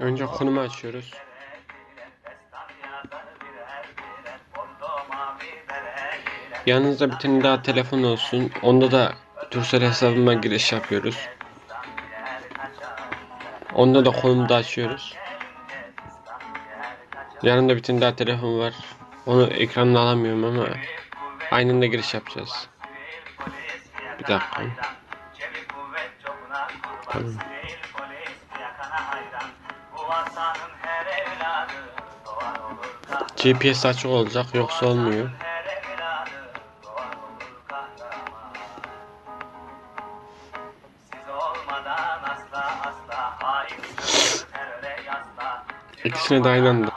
Önce konumu açıyoruz. Yanınızda bir tane daha telefon olsun. Onda da Turkcell hesabıma giriş yapıyoruz. Onda da konumu da açıyoruz. Yanımda bir tane daha telefon var. Onu ekranına alamıyorum ama aynı anda giriş yapacağız. Bir dakika. Tamam. GPS açık olacak yoksa olmuyor. İkisine de aynı anda.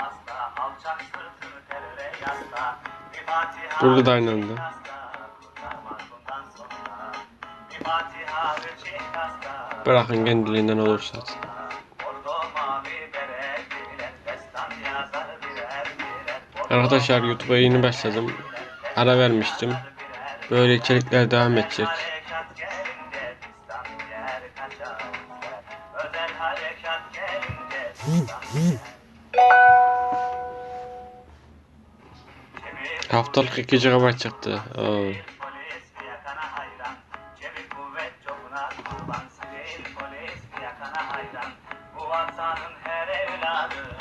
Burada da aynı anda. Bırakın kendiliğinden olursa. Arkadaşlar YouTube'a yeni başladım. Ara vermiştim. Böyle içerikler devam edecek. Haftalık 2 GB çıktı. Oo. Bu vatanın her evladı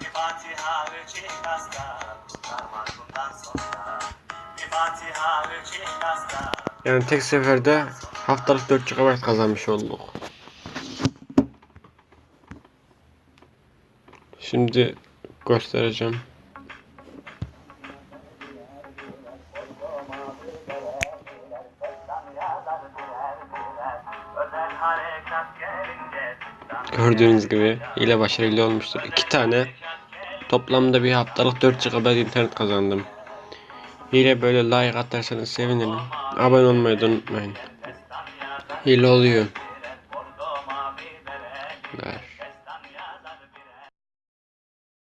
Bir Fatiha üç İhlas'ta, Yani tek seferde haftalık 4 GB kazanmış olduk. Şimdi göstereceğim. Gördüğünüz gibi ile başarılı olmuştuk. İki tane toplamda bir haftalık 4 GB internet kazandım. Hile böyle like atarsanız sevinirim. Abone olmayı da unutmayın. Hile oluyor.